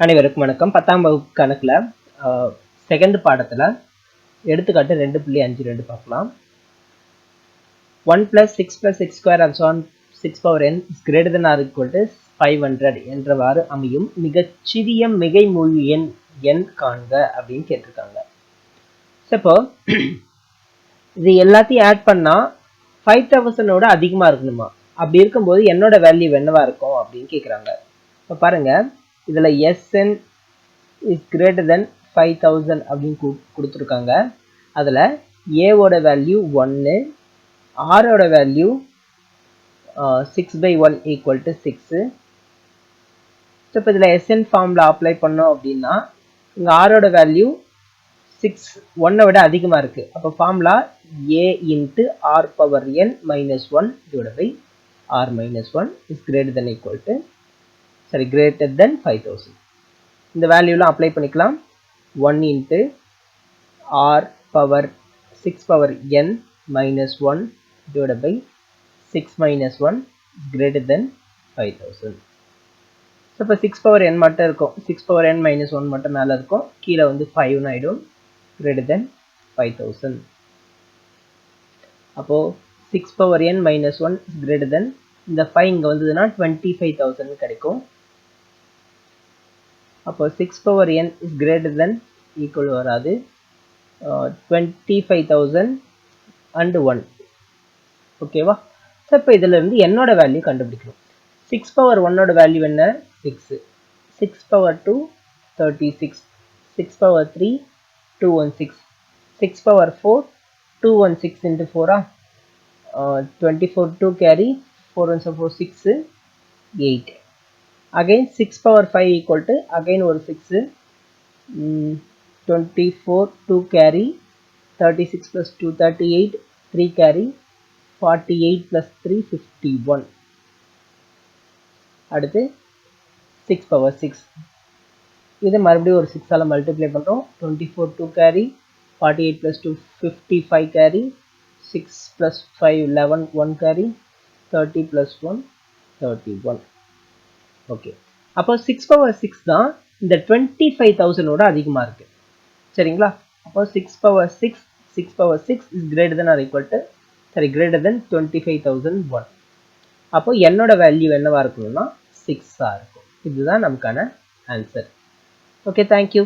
அனைவருக்கும் வணக்கம். பத்தாம் வகுப்பு கணக்கில் செகண்ட் பாடத்தில் எடுத்துக்காட்டு ரெண்டு புள்ளி அஞ்சு ரெண்டு பார்க்கலாம். One plus six plus six square and so on six power n is greater than or equal to five hundred என்றவாறு அமையும் மிகச்சிறிய மிகை மொழி எண் எண் காண்க அப்படின்னு கேட்டிருக்காங்க. ஸோ இப்போ இது எல்லாத்தையும் ஆட் பண்ணால் ஃபைவ் தௌசண்டோட அதிகமாக இருக்கணுமா? அப்படி இருக்கும்போது என்னோட வேல்யூ என்னவா இருக்கும் அப்படின்னு கேட்குறாங்க இப்போ பாருங்கள் இதில் S N is greater than five thousand அப்படின்னு கு கொடுத்துருக்காங்க. அதில் ஏவோட வேல்யூ ஒன்று ஆரோட value six by one equal to six so இப்போ இதில் எஸ்என் ஃபார்மில் அப்ளை பண்ணோம் அப்படின்னா இங்கே ஆரோட வேல்யூ சிக்ஸ் ஒன்னை விட அதிகமாக இருக்குது அப்போ formula a into r power n minus one divide by r minus one is greater than equal to சரி கிரேட்டர் தென் ஃபைவ் தௌசண்ட் இந்த வேல்யூலாம் அப்ளை பண்ணிக்கலாம். One into r power six power n minus one divide by six minus one greater than five thousand so இப்போ six power என் மட்டும் இருக்கும். Six power n minus one மட்டும் மேலே இருக்கும். கீழே வந்து ஃபைவ்னு ஆகிடும் கிரேட்டர் தென் ஃபைவ் தௌசண்ட் அப்போது six power n minus one greater than இந்த ஃபைவ் இங்கே வந்ததுன்னா டுவெண்ட்டி ஃபைவ் தௌசண்ட் கிடைக்கும். அப்போ six power n is greater than equal வராது. Twenty five thousand and one ஓகேவா ஸோ இப்போ இதிலேருந்து என்னோட வேல்யூ கண்டுபிடிக்கணும். சிக்ஸ் பவர் ஒன்னோட வேல்யூ என்ன? Six six power two thirty six six power three two one six six power four two one six into ஃபோரா twenty four two carry four one four six eight again six power five equal to again ஒரு six twenty four two carry thirty six plus two thirty eight three carry forty eight plus three fifty one அடுத்து six power six இது மறுபடியும் ஒரு சிக்ஸால் multiply பண்ணுறோம் twenty four two carry forty eight plus two fifty five carry six plus five eleven one carry thirty plus one thirty one okay அப்போ six power six தான் இந்த twenty five தௌசண்டோட அதிகமாக இருக்குது சரிங்களா? அப்போ six power six six power six is greater than or equal to சரி greater than twenty five thousand one அப்போ என்னோட வேல்யூ என்னவா இருக்கணும்னா சிக்ஸாக இருக்கும். இதுதான் நமக்கான ஆன்சர் ஓகே தேங்க்யூ